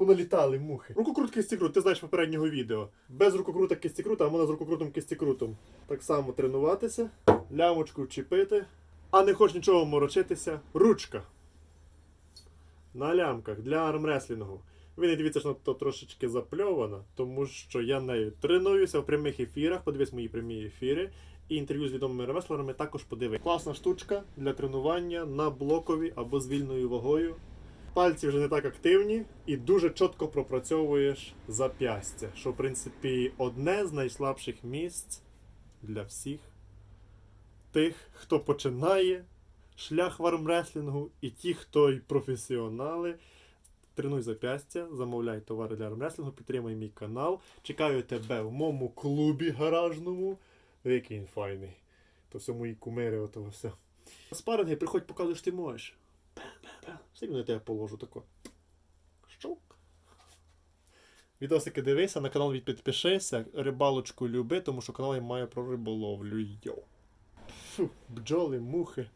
поналітали мухи. Рукокрут кистікрут, ти знаєш попереднього відео. Без рукокрута кистікрута, а можна з рукокрутом кистікрутом. Так само тренуватися, лямочку вчепити, а не хочеш нічого морочитися. Ручка. На лямках для армреслінгу. Ви не дивіться, що то трошечки запльована, тому що я нею тренуюся в прямих ефірах. Подивись мої прямі ефіри. І інтерв'ю з відомими ремеслерами також подивись. Класна штучка для тренування на блокові або з вільною вагою. Пальці вже не так активні і дуже чітко пропрацьовуєш зап'ястя, що в принципі одне з найслабших місць для всіх тих, хто починає шлях в армреслінгу, і ті, хто й професіонали. Тренуй зап'ястя, замовляй товари для армреслінгу, підтримай мій канал. Чекаю тебе в моєму клубі гаражному. Який він файний. То все мої кумири, ото все. Спаринги, приходь, показуй, що ти можеш. Сильно на тебе положу тако. Щолк. Відосики дивися, на канал підпишися, рибалочку люби, тому що канал я маю про риболовлю. Йо. Фу, бджоли, мухи.